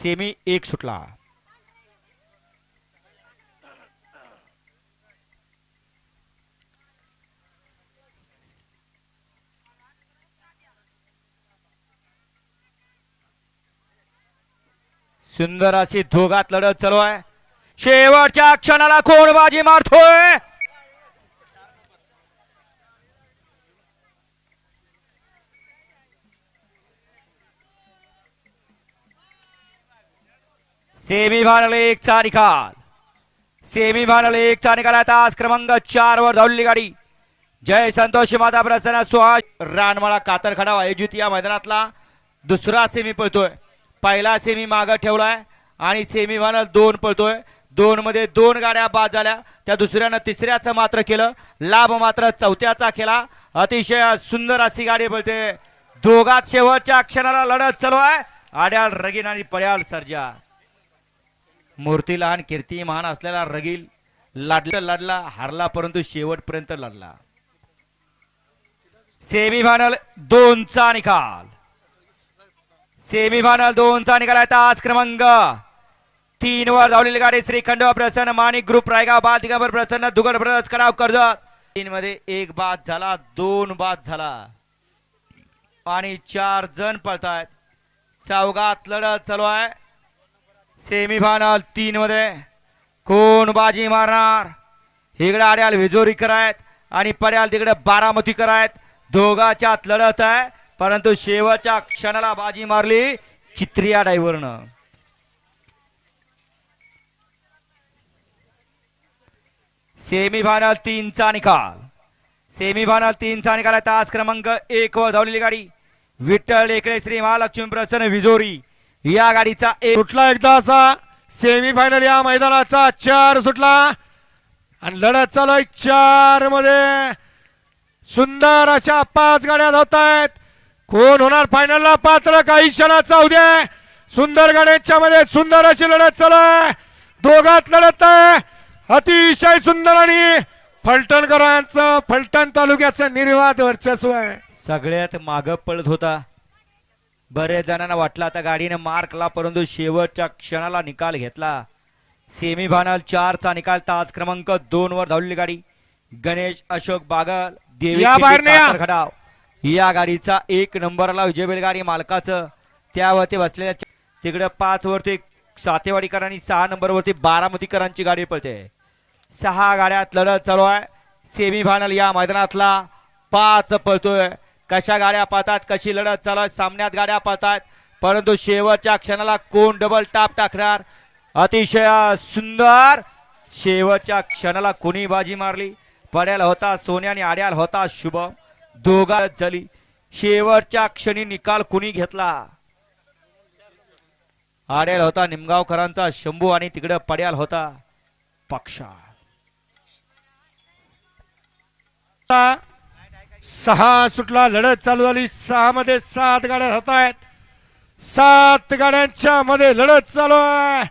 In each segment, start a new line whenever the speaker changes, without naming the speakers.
Semi एक सुटला. सुंदर अशी दोघात लढत चालू आहे. शेवटच्या क्षणाला कोण बाजी मारतोय. सेमी फायनल एक चा निकाल. सेमी फायनल एक चा निकाल तास क्रमांक चार वर धावलेली गाडी. जय संतोष माता प्रसन्न सुहास. रानमाळा कातर खडाव आयोजित या मैदानातला दुसरा सेमी पळतोय. पहिला सेमी मागं ठेवलाय आणि सेमी फायनल दोन पळतोय. दोन मध्ये दोन गाड्या बाद झाल्या. त्या दुसऱ्यानं तिसऱ्याचं मात्र केलं. लाभ मात्र चौथ्याचा केला. अतिशय सुंदर अशी गाडी पळते. दोघात शेवटच्या क्षणाला लढत चालू आहे. आड्याल रगीन आणि पड्याल सर्जा. मूर्ती लहान कीर्ती महान असलेला रगील लाडला लढला हारला परंतु शेवटपर्यंत लढला. सेमीफायनल दोनचा निकाल. सेमीफायनल दोनचा निकाल आहे तास क्रमांक. तीन वर धावलेली गाडी श्रीखंड प्रसन्न माणिक ग्रुप रायगाव बाद दिगंबर प्रसन्न दुगड ब्रदर्स कडाव कर्जत. तीन मध्ये एक बाद झाला दोन बाद झाला. आणि चार जण पळतायत. चौघात लढत चालू आहे. सेमीफायनल तीन मध्ये कोण बाजी मारणार? इकडे आड्याल विजोरी करायत आणि पड्याल तिकडे बारामती करायत. दोघाच्यात लढत आहे परंतु शेवटच्या क्षणाला बाजी मारली चित्रिया डायव्हरनं सेमीफायनल तीनचा निकाल. सेमीफायनल तीनचा निकाल आहे तास क्रमांक एक वर धावलेली गाडी. विठ्ठल एकळे श्री महालक्ष्मी प्रसन्न विजोरी. या गाडीचा एक
सुटला एकदाचा सेमी फायनल या मैदानाचा. चार सुटला. आणि लढत चालू आहे चारमध्ये. सुंदर अशा पाच गाड्या धावत आहेत. कोण होणार फायनलला पात्र काही क्षणाचा उद्या सुंदर गाड्यांच्या मध्ये सुंदर अशी लढत चालू आहे. दोघात लढत आहे. अतिशय सुंदर आणि फलटणकरांचं फलटण तालुक्याचं निर्वाद वर्चस्व आहे.
सगळ्यात माग पळत होता. बरेच जणांना वाटलं आता गाडीने मार्कला परंतु शेवटच्या क्षणाला निकाल घेतला. सेमीफायनल चारचा निकाल तास क्रमांक दोन वर धावलेली गाडी. गणेश अशोक बागल देवी खडाव या गाडीचा एक नंबरला विजय बैलगाडी मालकाचं. त्यावरती बसलेल्या तिकडे पाच वरती सातेवाडीकर आणि सहा नंबर वरती बारामतीकरांची गाडी पळते. सहा गाड्यात लढत चालू आहे. सेमीफायनल या मैदानातला पाच पळतोय. कशा गाड्या पाहतात कशी लढत चालत सामन्यात गाड्या पाहतात परंतु शेवटच्या क्षणाला कोण डबल टाप टाकणार? अतिशय सुंदर. शेवटच्या क्षणाला कोणी बाजी मारली? पड्याल होता सोन्याने आड्याल होता शुभम दोघा झाली शेवटच्या क्षणी निकाल कुणी घेतला? आड्याल होता निमगावकरांचा शंभू आणि तिकडे पड्याल होता पक्षा
सहा सुटला लढत चालू झाली. सहा मध्ये सात गाड्या होत आहेत. सात गाड्यांच्या मध्ये लढत चालू आहे.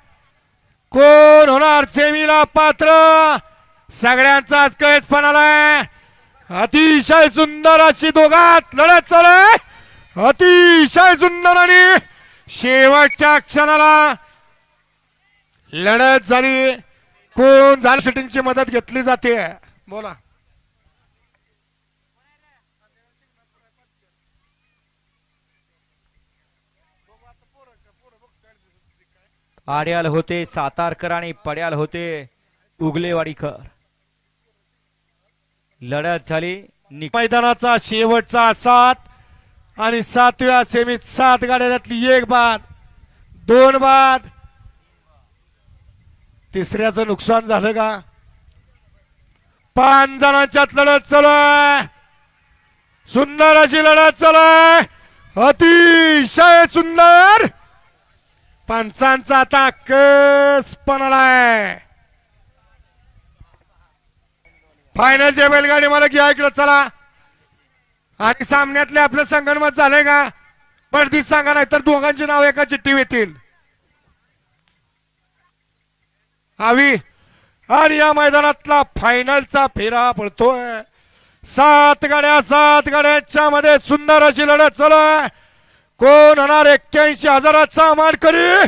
कोण होणार सेमीला पात्र? सगळ्यांचाच कळत पण आलाय अतिशय सुंदर अशी दोघात लढत चालू आहे. अतिशय सुंदर आणि शेवटच्या क्षणाला लढत झाली. कोण झाली शूटिंगची मदत घेतली जाते? बोला.
आड्याल होते सातारकर आणि पड्याल होते उगलेवाडीकर लढत झाली
मैदानाचा शेवटचा सात आणि सातव्या सेमीत सात गाड्या त्यातली एक बाद दोन बाद. तिसऱ्याचं नुकसान झालं का? पाच जणांच्यात लढत चालू सुंदर अशी लढत चालू अतिशय सुंदर पंचांचा आता कस पण आलाय फायनलचे बैलगाडी मला घ्या इकडे चला. आणि सामन्यातले आपलं संगणमत झालंय का? पडदीत सांगा नाही तर दोघांची नाव एका चिठ्ठी येतील. हवी आणि या मैदानातला फायनलचा फेरा पडतोय. सात गाड्या सात गाड्यांच्या मध्ये सुंदर अशी लढत चालू आहे. कोण होणार? एक्क्याऐंशी हजाराचा मानकरी.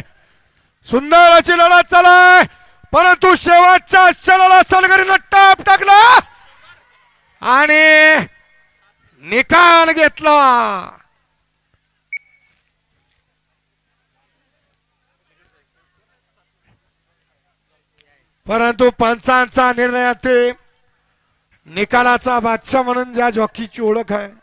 सुंदर अशी लढत चालाय परंतु शेवटच्या क्षणाला सलगरीनं टाप टाकला. आणि निकाल घेतला. परंतु पंचांचा निर्णय ते निकालाचा बादशाह म्हणून ज्या जॉकीची ओळख आहे